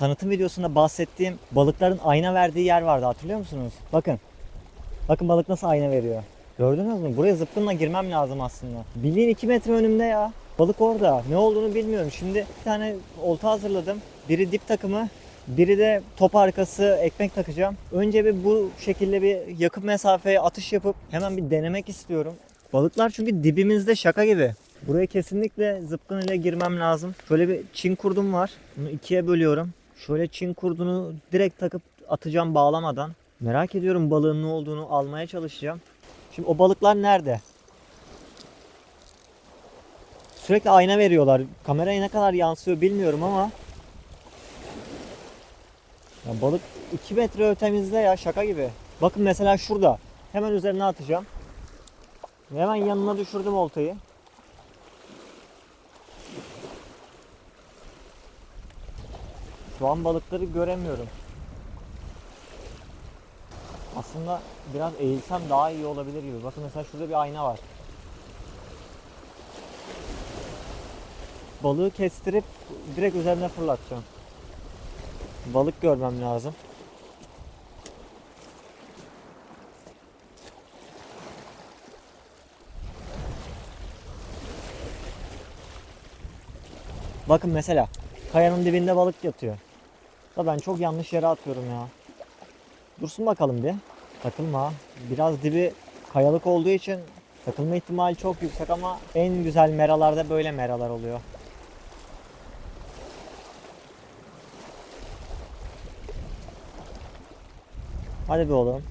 tanıtım videosunda bahsettiğim balıkların ayna verdiği yer vardı hatırlıyor musunuz? Bakın. Bakın balık nasıl ayna veriyor. Gördünüz mü? Buraya zıpkınla girmem lazım aslında. Bildiğin 2 metre önümde ya. Balık orada. Ne olduğunu bilmiyorum. Şimdi bir tane olta hazırladım. Biri dip takımı, biri de top arkası ekmek takacağım. Önce bir bu şekilde bir yakın mesafeye atış yapıp hemen bir denemek istiyorum. Balıklar çünkü dibimizde şaka gibi. Buraya kesinlikle zıpkın ile girmem lazım. Şöyle bir çin kurdum var. Bunu ikiye bölüyorum. Şöyle çin kurdunu direkt takıp atacağım bağlamadan. Merak ediyorum balığın ne olduğunu almaya çalışacağım. Şimdi o balıklar nerede? Sürekli ayna veriyorlar. Kameraya ne kadar yansıyor bilmiyorum ama ya balık 2 metre ötemizde ya şaka gibi. Bakın mesela şurada. Hemen üzerine atacağım. Hemen yanına düşürdüm oltayı. Şu an balıkları göremiyorum. Aslında biraz eğilsem daha iyi olabilir gibi. Bakın mesela şurada bir ayna var. Balığı kestirip direkt üzerine fırlatacağım. Balık görmem lazım. Bakın mesela kayanın dibinde balık yatıyor. Da ben çok yanlış yere atıyorum ya. Dursun bakalım bir. Takılma. Biraz dibi kayalık olduğu için takılma ihtimali çok yüksek ama en güzel meralarda böyle meralar oluyor. Hadi be oğlum.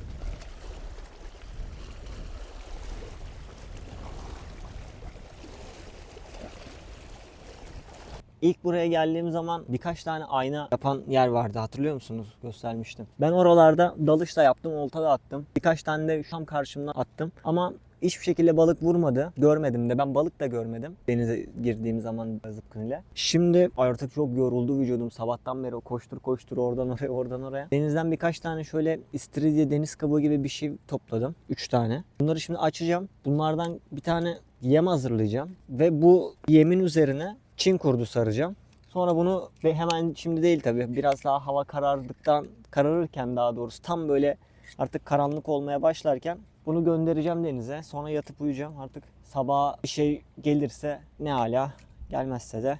İlk buraya geldiğim zaman birkaç tane ayna yapan yer vardı hatırlıyor musunuz? Göstermiştim. Ben oralarda dalış da yaptım, olta da attım. Birkaç tane de tam karşımdan attım. Ama hiçbir şekilde balık vurmadı. Görmedim de ben balık da görmedim. Denize girdiğim zaman zıpkın ile. Şimdi artık çok yoruldu vücudum. Sabahtan beri koştur koştur oradan oraya oradan oraya. Denizden birkaç tane şöyle istiridye deniz kabuğu gibi bir şey topladım. 3 tane. Bunları şimdi açacağım. Bunlardan bir tane yem hazırlayacağım. Ve bu yemin üzerine Çin kurdu saracağım. Sonra bunu ve hemen şimdi değil tabii biraz daha hava karardıktan kararırken daha doğrusu tam böyle artık karanlık olmaya başlarken bunu göndereceğim denize. Sonra yatıp uyuyacağım. Artık sabah bir şey gelirse ne hala gelmezse de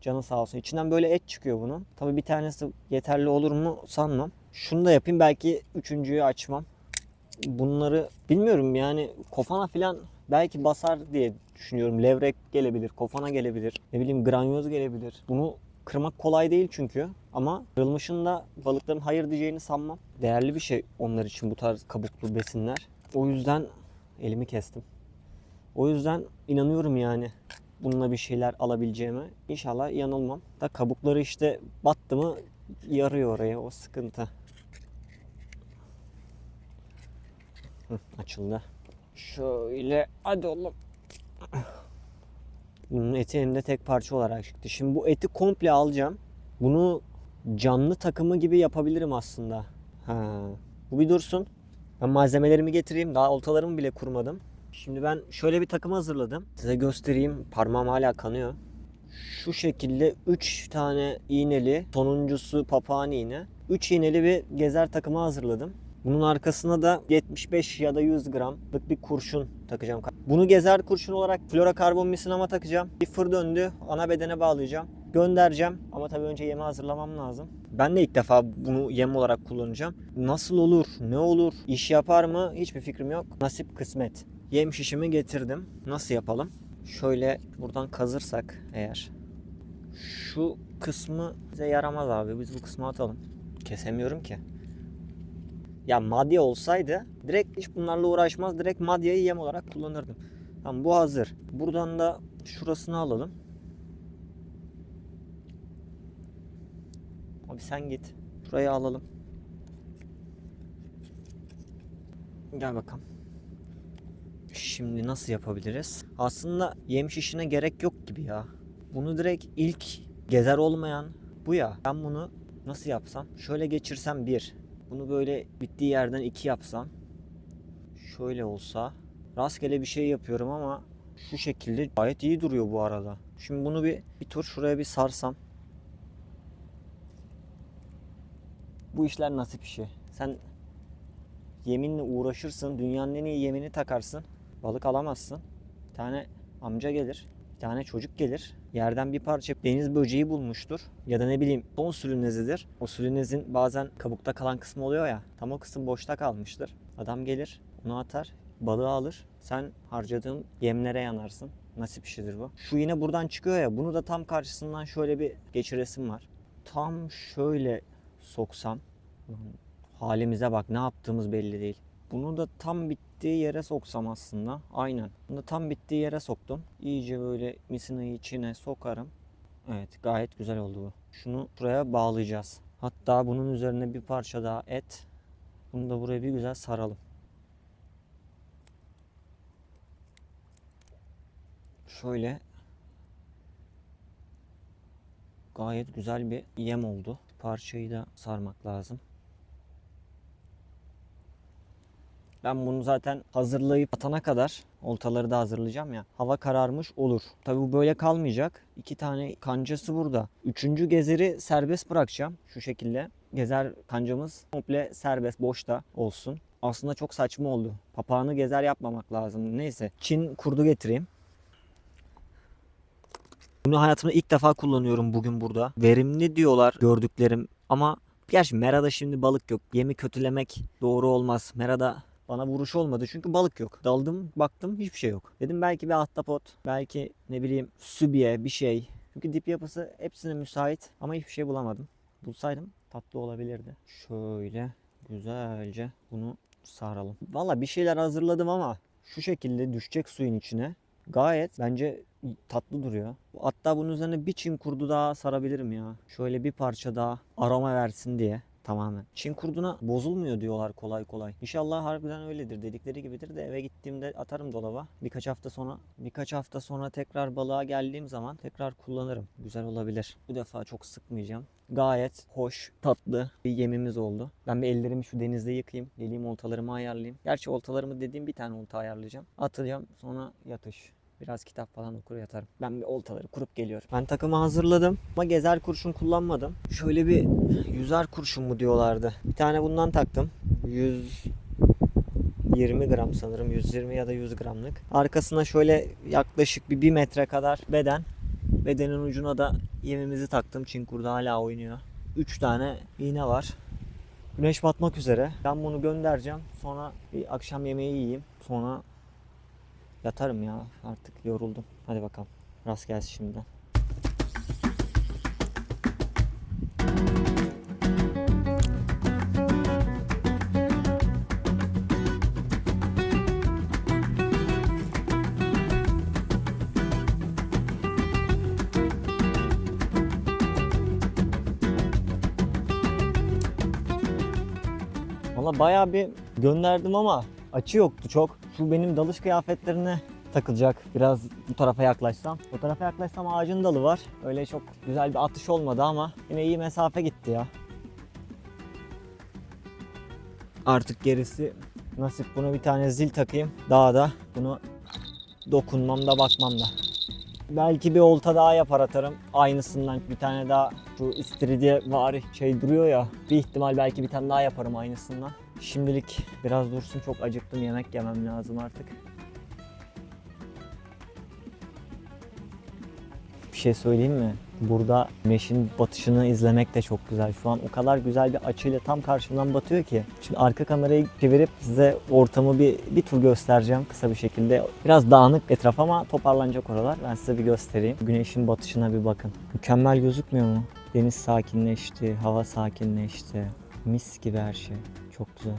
canı sağ olsun. İçinden böyle et çıkıyor bunun. Tabii bir tanesi yeterli olur mu sanmam. Şunu da yapayım belki üçüncüyü açmam. Bunları bilmiyorum yani kofana falan belki basar diye düşünüyorum. Levrek gelebilir, kofana gelebilir, ne bileyim granyoz gelebilir. Bunu kırmak kolay değil çünkü ama kırılmışında balıkların hayır diyeceğini sanmam. Değerli bir şey onlar için bu tarz kabuklu besinler. O yüzden elimi kestim. O yüzden inanıyorum yani bununla bir şeyler alabileceğime. İnşallah yanılmam. Da kabukları işte battı mı yarıyor oraya o sıkıntı. Hı, açıldı. Şöyle hadi oğlum. Bunun eti elimde tek parça olarak çıktı. Şimdi bu eti komple alacağım. Bunu canlı takımı gibi yapabilirim aslında. Ha. Bu bir dursun. Ben malzemelerimi getireyim. Daha oltalarımı bile kurmadım. Şimdi ben şöyle bir takım hazırladım. Size göstereyim. Parmağım hala kanıyor. Şu şekilde 3 tane iğneli, sonuncusu papağan iğne. 3 iğneli bir gezer takımı hazırladım. Bunun arkasına da 75 ya da 100 gramlık bir kurşun takacağım. Bunu gezer kurşun olarak florokarbon misinama takacağım. Bir fır döndü. Ana bedene bağlayacağım. Göndereceğim. Ama tabii önce yemi hazırlamam lazım. Ben de ilk defa bunu yem olarak kullanacağım. Nasıl olur? Ne olur? İş yapar mı? Hiçbir fikrim yok. Nasip kısmet. Yem şişimi getirdim. Nasıl yapalım? Şöyle buradan kazırsak eğer. Şu kısmı bize yaramaz abi. Biz bu kısmı atalım. Kesemiyorum ki. Ya madya olsaydı direkt hiç bunlarla uğraşmaz. Direkt madyayı yem olarak kullanırdım. Tamam bu hazır. Buradan da şurasını alalım. Abi sen git. Şurayı alalım. Gel bakalım. Şimdi nasıl yapabiliriz? Aslında yem şişine gerek yok gibi ya. Bunu direkt ilk gezer olmayan bu ya. Ben bunu nasıl yapsam? Şöyle geçirsem bir. Bunu böyle bittiği yerden iki yapsam. Şöyle olsa. Rastgele bir şey yapıyorum ama şu şekilde gayet iyi duruyor bu arada. Şimdi bunu bir, bir tur şuraya bir sarsam. Bu işler nasip işi. Sen yeminle uğraşırsın. Dünyanın en iyi yemini takarsın. Balık alamazsın. Bir tane amca gelir. Tane çocuk gelir. Yerden bir parça deniz böceği bulmuştur. Ya da ne bileyim son sülünezidir. O sülünezin bazen kabukta kalan kısmı oluyor ya. Tam o kısım boşta kalmıştır. Adam gelir onu atar. Balığı alır. Sen harcadığın yemlere yanarsın. Nasip işidir bu. Şu yine buradan çıkıyor ya. Bunu da tam karşısından şöyle bir geçiresim var. Tam şöyle soksam. Halimize bak ne yaptığımız belli değil. Bunu da tam bittiği yere soksam aslında. Aynen. Bunu da tam bittiği yere soktum. İyice böyle misinayı içine sokarım. Evet gayet güzel oldu bu. Şunu buraya bağlayacağız. Hatta bunun üzerine bir parça daha et. Bunu da buraya bir güzel saralım. Şöyle gayet güzel bir yem oldu. Parçayı da sarmak lazım. Ben bunu zaten hazırlayıp atana kadar oltaları da hazırlayacağım ya. Hava kararmış olur. Tabi bu böyle kalmayacak. İki tane kancası burada. Üçüncü gezeri serbest bırakacağım. Şu şekilde. Gezer kancamız komple serbest boşta olsun. Aslında çok saçma oldu. Papağanı gezer yapmamak lazım. Neyse. Çin kurdu getireyim. Bunu hayatımda ilk defa kullanıyorum bugün burada. Verimli diyorlar gördüklerim ama gerçi Mera'da şimdi balık yok. Yemi kötülemek doğru olmaz. Mera'da bana vuruş olmadı çünkü balık yok. Daldım baktım hiçbir şey yok. Dedim belki bir ahtapot, belki ne bileyim sübiye bir şey. Çünkü dip yapısı hepsine müsait ama hiçbir şey bulamadım. Bulsaydım tatlı olabilirdi. Şöyle güzelce bunu saralım. Valla bir şeyler hazırladım ama şu şekilde düşecek suyun içine. Gayet bence tatlı duruyor. Hatta bunun üzerine bir çin kurdu daha sarabilirim ya. Şöyle bir parça daha aroma versin diye tamamen. Çin kurduna bozulmuyor diyorlar kolay kolay. İnşallah harbiden öyledir. Dedikleri gibidir de eve gittiğimde atarım dolaba. Birkaç hafta sonra birkaç hafta sonra tekrar balığa geldiğim zaman tekrar kullanırım. Güzel olabilir. Bu defa çok sıkmayacağım. Gayet hoş, tatlı bir yemimiz oldu. Ben bir ellerimi şu denizde yıkayayım. Geleyim oltalarımı ayarlayayım. Gerçi oltalarımı dediğim bir tane olta ayarlayacağım. Atacağım sonra yatış. Biraz kitap falan okur yatarım. Ben bir oltaları kurup geliyorum. Ben takımı hazırladım ama gezer kurşun kullanmadım. Şöyle bir yüzer kurşun mu diyorlardı. Bir tane bundan taktım. 120 gram sanırım. 120 ya da 100 gramlık. Arkasına şöyle yaklaşık bir 1 metre kadar beden. Bedenin ucuna da yemimizi taktım. Çin kurdu hala oynuyor. 3 tane iğne var. Güneş batmak üzere. Ben bunu göndereceğim. Sonra bir akşam yemeği yiyeyim. Sonra Yatarım ya artık yoruldum. Hadi bakalım. Rast gelsin şimdiden. Valla bayağı bir gönderdim ama açı yoktu çok. Şu benim dalış kıyafetlerine takılacak. Biraz bu tarafa yaklaşsam. Bu tarafa yaklaşsam ağacın dalı var. Öyle çok güzel bir atış olmadı ama yine iyi mesafe gitti ya. Artık gerisi nasip. Buna bir tane zil takayım. Daha da bunu dokunmam da bakmam da. Belki bir olta daha yapar atarım. Aynısından bir tane daha şu istiridye vari şey duruyor ya. Bir ihtimal belki bir tane daha yaparım aynısından. Şimdilik biraz dursun çok acıktım yemek yemem lazım artık. Bir şey söyleyeyim mi? Burada güneşin batışını izlemek de çok güzel. Şu an o kadar güzel bir açıyla tam karşımdan batıyor ki. Şimdi arka kamerayı çevirip size ortamı bir, bir tur göstereceğim kısa bir şekilde. Biraz dağınık etraf ama toparlanacak oralar. Ben size bir göstereyim. Güneşin batışına bir bakın. Mükemmel gözükmüyor mu? Deniz sakinleşti, hava sakinleşti. Mis gibi her şey. Çok güzel.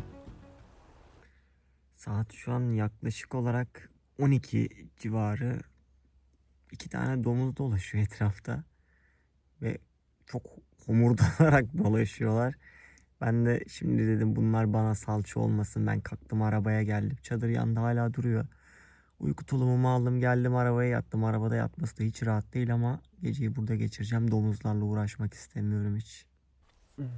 Saat şu an yaklaşık olarak 12 civarı. İki tane domuz dolaşıyor etrafta. Ve çok homurdanarak dolaşıyorlar. Ben de şimdi dedim bunlar bana salça olmasın. Ben kalktım arabaya geldim. Çadır yanında hala duruyor. Uyku tulumumu aldım geldim arabaya yattım. Arabada yatması da hiç rahat değil ama geceyi burada geçireceğim. Domuzlarla uğraşmak istemiyorum hiç.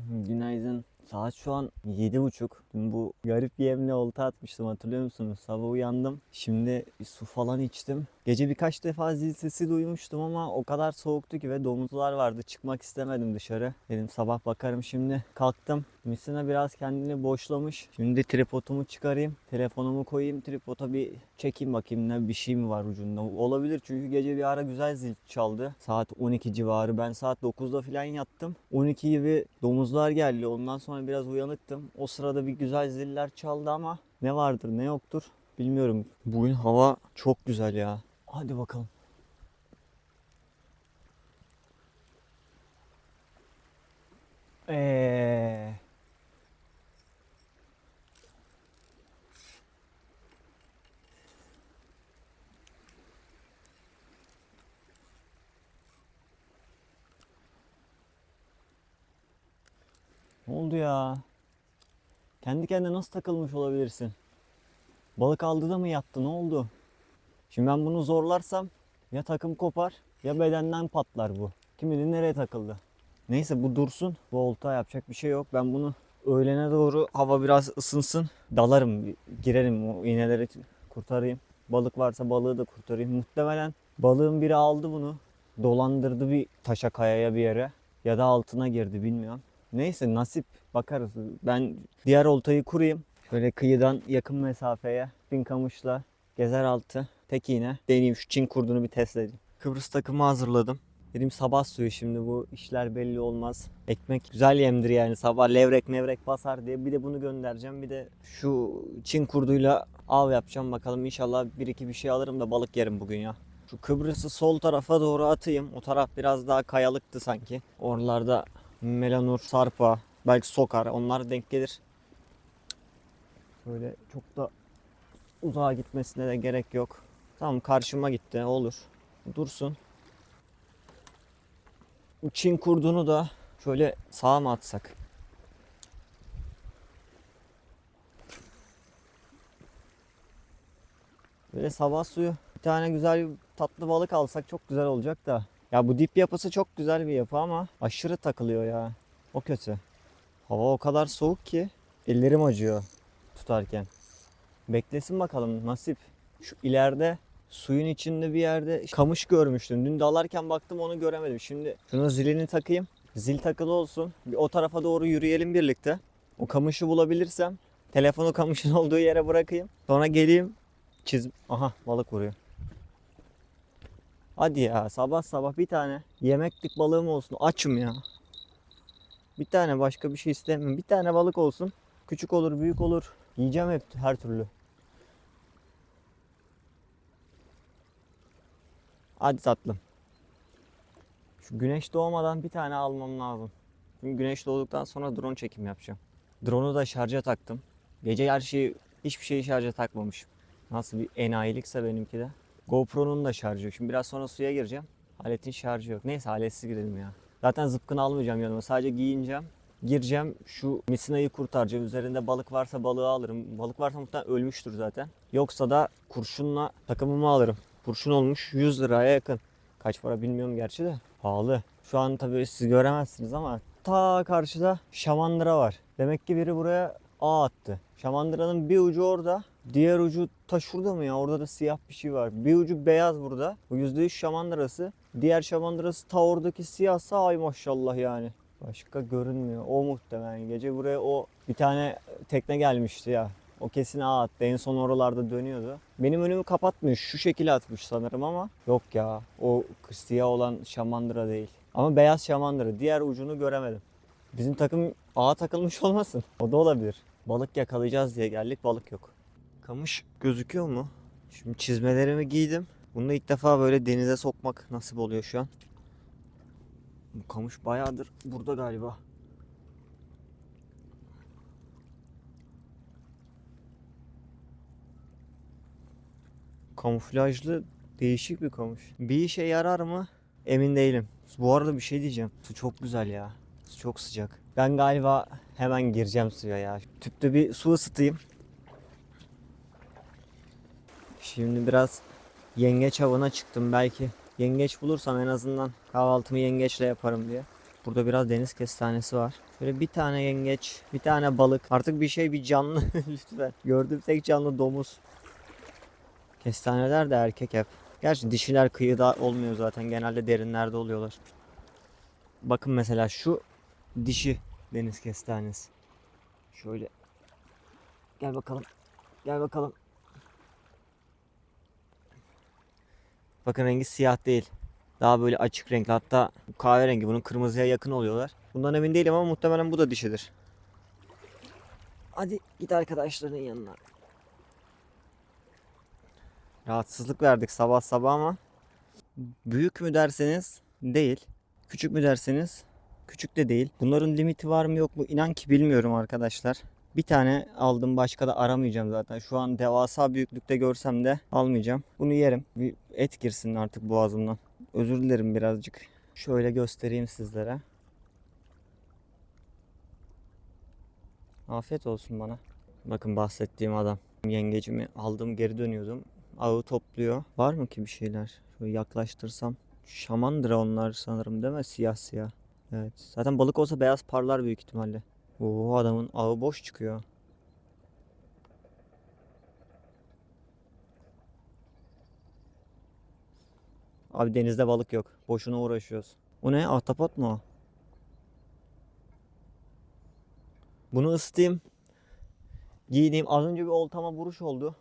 Günaydın. Saat şu an yedi buçuk. Dün bu garip yemle olta atmıştım hatırlıyor musunuz? Sabah uyandım. Şimdi bir su falan içtim. Gece birkaç defa zil sesi duymuştum ama o kadar soğuktu ki ve domuzlar vardı. Çıkmak istemedim dışarı. Dedim sabah bakarım şimdi. Kalktım. Misina biraz kendini boşlamış. Şimdi tripodumu çıkarayım. Telefonumu koyayım. Tripoda bir çekeyim bakayım ne bir şey mi var ucunda. Olabilir çünkü gece bir ara güzel zil çaldı. Saat 12 civarı. Ben saat 9'da falan yattım. 12 gibi domuzlar geldi. Ondan sonra biraz uyanıktım. O sırada bir güzel ziller çaldı ama ne vardır ne yoktur bilmiyorum. Bugün hava çok güzel ya. Hadi bakalım. Eee Ne oldu ya? Kendi kendine nasıl takılmış olabilirsin? Balık aldı da mı yattı? Ne oldu? Şimdi ben bunu zorlarsam ya takım kopar ya bedenden patlar bu. Kim bilir nereye takıldı. Neyse bu dursun. Bu olta yapacak bir şey yok. Ben bunu öğlene doğru hava biraz ısınsın. Dalarım, girerim o iğneleri kurtarayım. Balık varsa balığı da kurtarayım. Muhtemelen balığın biri aldı bunu. Dolandırdı bir taşa kayaya bir yere. Ya da altına girdi bilmiyorum. Neyse nasip bakarız. Ben diğer oltayı kurayım. Şöyle kıyıdan yakın mesafeye bin kamışla gezer altı tek iğne deneyeyim şu Çin kurdunu bir test edeyim. Kıbrıs takımı hazırladım. Dedim sabah suyu şimdi bu işler belli olmaz. Ekmek güzel yemdir yani sabah levrek mevrek basar diye. Bir de bunu göndereceğim. Bir de şu Çin kurduyla av yapacağım bakalım. İnşallah bir iki bir şey alırım da balık yerim bugün ya. Şu Kıbrıs'ı sol tarafa doğru atayım. O taraf biraz daha kayalıktı sanki. Oralarda melanur, sarpa, belki sokar onlar denk gelir. Böyle çok da uzağa gitmesine de gerek yok. Tamam karşıma gitti olur. Dursun. Çin kurdunu da şöyle sağa mı atsak? Böyle sabah suyu bir tane güzel tatlı balık alsak çok güzel olacak da. Ya bu dip yapısı çok güzel bir yapı ama aşırı takılıyor ya. O kötü. Hava o kadar soğuk ki ellerim acıyor tutarken. Beklesin bakalım nasip. Şu ileride suyun içinde bir yerde kamış görmüştüm. Dün dalarken baktım onu göremedim. Şimdi şuna zilini takayım. Zil takılı olsun. Bir o tarafa doğru yürüyelim birlikte. O kamışı bulabilirsem telefonu kamışın olduğu yere bırakayım. Sonra geleyim çiz... Aha balık vuruyor. Hadi ya sabah sabah bir tane yemeklik balığım olsun. Açım ya. Bir tane başka bir şey istemiyorum. Bir tane balık olsun. Küçük olur, büyük olur. Yiyeceğim hep her türlü. Hadi tatlım. Şu güneş doğmadan bir tane almam lazım. Çünkü güneş doğduktan sonra drone çekim yapacağım. Drone'u da şarja taktım. Gece her şeyi hiçbir şeyi şarja takmamışım. Nasıl bir enayilikse benimki de. GoPro'nun da şarjı yok. Şimdi biraz sonra suya gireceğim. Aletin şarjı yok. Neyse aletsiz girelim ya. Zaten zıpkını almayacağım yanıma. Sadece giyineceğim. Gireceğim şu misinayı kurtaracağım. Üzerinde balık varsa balığı alırım. Balık varsa muhtemelen ölmüştür zaten. Yoksa da kurşunla takımımı alırım. Kurşun olmuş 100 liraya yakın. Kaç para bilmiyorum gerçi de. Pahalı. Şu an tabii siz göremezsiniz ama ta karşıda şamandıra var. Demek ki biri buraya ağ attı. Şamandıranın bir ucu orada. Diğer ucu ta şurada mı ya? Orada da siyah bir şey var. Bir ucu beyaz burada. Bu %100 şamandırası. Diğer şamandırası ta oradaki siyahsa ay maşallah yani. Başka görünmüyor. O muhtemelen. Gece buraya o bir tane tekne gelmişti ya. O kesin ağ attı. En son oralarda dönüyordu. Benim önümü kapatmıyor. Şu şekilde atmış sanırım ama yok ya. O siyah olan şamandıra değil. Ama beyaz şamandıra. Diğer ucunu göremedim. Bizim takım ağa takılmış olmasın? O da olabilir. Balık yakalayacağız diye geldik. Balık yok. Kamış gözüküyor mu? Şimdi çizmelerimi giydim. Bunu ilk defa böyle denize sokmak nasip oluyor şu an. Bu kamış bayağıdır burada galiba. Kamuflajlı değişik bir kamış. Bir işe yarar mı? Emin değilim. Bu arada bir şey diyeceğim. Su çok güzel ya. Su çok sıcak. Ben galiba hemen gireceğim suya ya. Tüpte bir su ısıtayım. Şimdi biraz yengeç avına çıktım. Belki yengeç bulursam en azından kahvaltımı yengeçle yaparım diye. Burada biraz deniz kestanesi var. Şöyle bir tane yengeç, bir tane balık. Artık bir şey bir canlı lütfen. Gördüğüm tek canlı domuz. Kestaneler de erkek hep. Gerçi dişiler kıyıda olmuyor zaten. Genelde derinlerde oluyorlar. Bakın mesela şu dişi deniz kestanesi. Şöyle. Gel bakalım. Gel bakalım. Bakın rengi siyah değil. Daha böyle açık renkli. Hatta kahverengi. Bunun kırmızıya yakın oluyorlar. Bundan emin değilim ama muhtemelen bu da dişidir. Hadi git arkadaşların yanına. Rahatsızlık verdik sabah sabah ama büyük mü derseniz değil. Küçük mü derseniz küçük de değil. Bunların limiti var mı yok mu inan ki bilmiyorum arkadaşlar. Bir tane aldım başka da aramayacağım zaten. Şu an devasa büyüklükte görsem de almayacağım. Bunu yerim. Bir et girsin artık boğazımdan. Özür dilerim birazcık. Şöyle göstereyim sizlere. Afiyet olsun bana. Bakın bahsettiğim adam. Yengecimi aldım geri dönüyordum. Ağı topluyor. Var mı ki bir şeyler? Şöyle yaklaştırsam. Şamandıra onlar sanırım değil mi? Siyah siyah. Evet. Zaten balık olsa beyaz parlar büyük ihtimalle. Oo adamın ağı boş çıkıyor. Abi denizde balık yok. Boşuna uğraşıyoruz. O ne? Ahtapot mu? Bunu ısıtayım. Giyineyim. Az önce bir oltama vuruş oldu.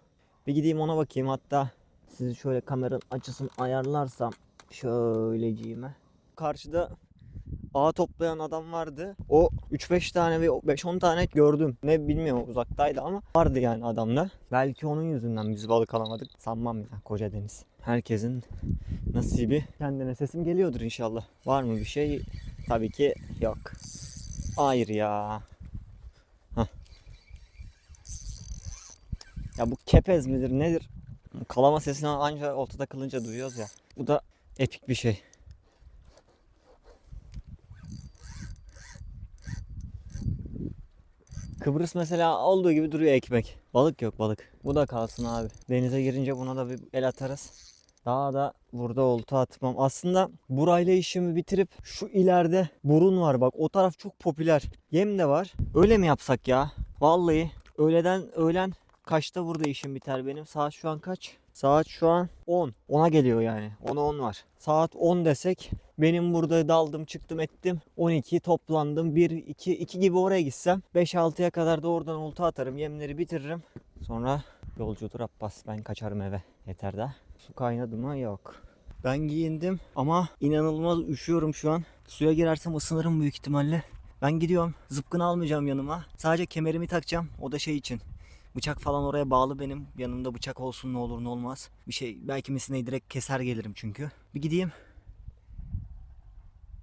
Bir gideyim ona bakayım. Hatta sizi şöyle kameranın açısını ayarlarsam şöyleciğime. Karşıda ağ toplayan adam vardı. O 3-5 tane ve 5-10 tane gördüm. Ne bilmiyorum uzaktaydı ama vardı yani adamda. Belki onun yüzünden biz balık alamadık. Sanmam ya koca deniz. Herkesin nasibi kendine sesim geliyordur inşallah. Var mı bir şey? Tabii ki yok. Hayır ya. Hah. Ya bu kepez midir nedir? Kalama sesini ancak ortada kılınca duyuyoruz ya. Bu da epik bir şey. Kıbrıs mesela olduğu gibi duruyor ekmek. Balık yok balık. Bu da kalsın abi. Denize girince buna da bir el atarız. Daha da burada olta atmam. Aslında burayla işimi bitirip şu ileride burun var bak o taraf çok popüler. Yem de var. Öyle mi yapsak ya? Vallahi öğleden öğlen kaçta burada işim biter benim? Saat şu an kaç? Saat şu an 10. 10'a geliyor yani. 10'a 10 var. Saat 10 desek benim burada daldım çıktım ettim. 12 toplandım. 1 2 2 gibi oraya gitsem 5 6'ya kadar da oradan olta atarım. Yemleri bitiririm. Sonra yolcudur Abbas. Ben kaçarım eve. Yeter de. Su kaynadı mı? Yok. Ben giyindim ama inanılmaz üşüyorum şu an. Suya girersem ısınırım büyük ihtimalle. Ben gidiyorum. Zıpkını almayacağım yanıma. Sadece kemerimi takacağım. O da şey için. Bıçak falan oraya bağlı benim. Yanımda bıçak olsun ne olur ne olmaz. Bir şey belki misineyi direkt keser gelirim çünkü. Bir gideyim.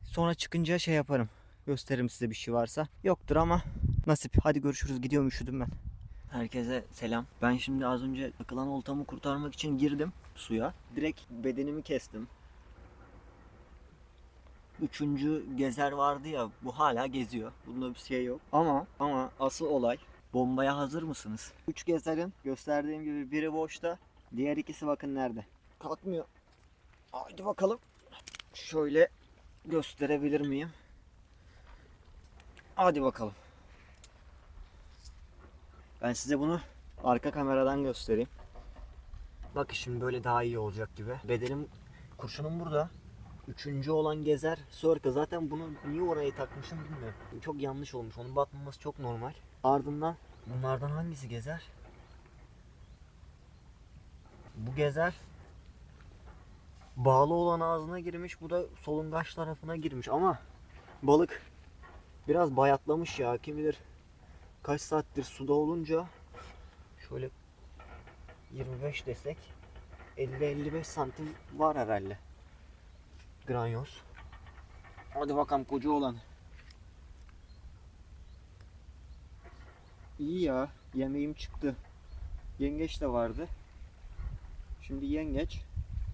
Sonra çıkınca şey yaparım. Gösteririm size bir şey varsa. Yoktur ama nasip. Hadi görüşürüz. Gidiyorum üşüdüm ben. Herkese selam. Ben şimdi az önce takılan oltamı kurtarmak için girdim suya. Direkt bedenimi kestim. Üçüncü gezer vardı ya bu hala geziyor. Bunda bir şey yok. Ama ama asıl olay bombaya hazır mısınız? Üç gezerin gösterdiğim gibi biri boşta. Diğer ikisi bakın nerede. Kalkmıyor. Haydi bakalım. Şöyle gösterebilir miyim? Hadi bakalım. Ben size bunu arka kameradan göstereyim. Bak şimdi böyle daha iyi olacak gibi. Bedenim kurşunum burada. Üçüncü olan gezer Sörka. Zaten bunu niye oraya takmışım bilmiyorum. Çok yanlış olmuş. Onun batmaması çok normal. Ardından bunlardan hangisi gezer? Bu gezer bağlı olan ağzına girmiş. Bu da solungaç tarafına girmiş. Ama balık biraz bayatlamış ya. Kim bilir kaç saattir suda olunca şöyle 25 desek 50-55 santim var herhalde. Granyoz. Hadi bakalım koca olan. İyi ya. Yemeğim çıktı. Yengeç de vardı. Şimdi yengeç.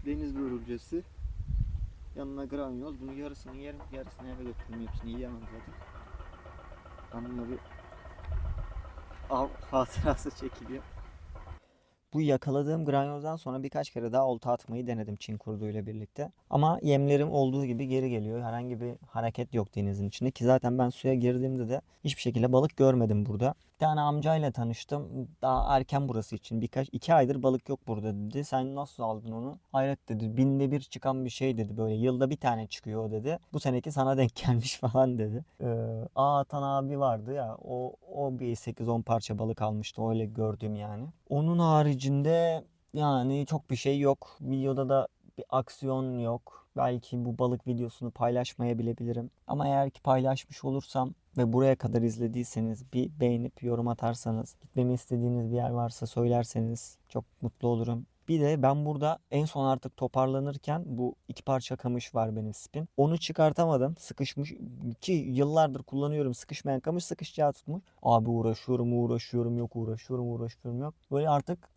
Deniz börülcesi. Yanına granyoz. Bunu yarısını yerim. Yarısını eve götürürüm. Hepsini yiyemem zaten. Bununla bir av hatırası çekiliyor. Bu yakaladığım granyozdan sonra birkaç kere daha olta atmayı denedim Çin kurduyla birlikte. Ama yemlerim olduğu gibi geri geliyor. Herhangi bir hareket yok denizin içinde ki zaten ben suya girdiğimde de hiçbir şekilde balık görmedim burada. Bir tane amcayla tanıştım. Daha erken burası için. Birkaç iki aydır balık yok burada dedi. Sen nasıl aldın onu? Hayret dedi. Binde bir çıkan bir şey dedi. Böyle yılda bir tane çıkıyor dedi. Bu seneki sana denk gelmiş falan dedi. Ee, Atan abi vardı ya. O, o bir 8-10 parça balık almıştı. Öyle gördüm yani. Onun haricinde yani çok bir şey yok. Videoda da bir aksiyon yok. Belki bu balık videosunu paylaşmayabilebilirim. Ama eğer ki paylaşmış olursam ve buraya kadar izlediyseniz bir beğenip yorum atarsanız, gitmemi istediğiniz bir yer varsa söylerseniz çok mutlu olurum. Bir de ben burada en son artık toparlanırken bu iki parça kamış var benim spin. Onu çıkartamadım. Sıkışmış ki yıllardır kullanıyorum. Sıkışmayan kamış sıkışacağı tutmuş. Abi uğraşıyorum uğraşıyorum yok uğraşıyorum uğraşıyorum yok. Böyle artık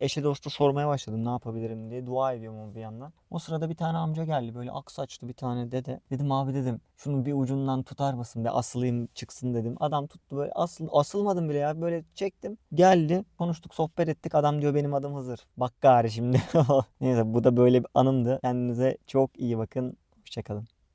eşe dosta sormaya başladım ne yapabilirim diye. Dua ediyorum bir yandan. O sırada bir tane amca geldi böyle ak saçlı bir tane dede. Dedim abi dedim şunun bir ucundan tutar mısın bir asılayım çıksın dedim. Adam tuttu böyle asıl, asılmadım bile ya böyle çektim. Geldi konuştuk sohbet ettik adam diyor benim adım Hızır. Bak gari şimdi. Neyse bu da böyle bir anımdı. Kendinize çok iyi bakın. Hoşçakalın.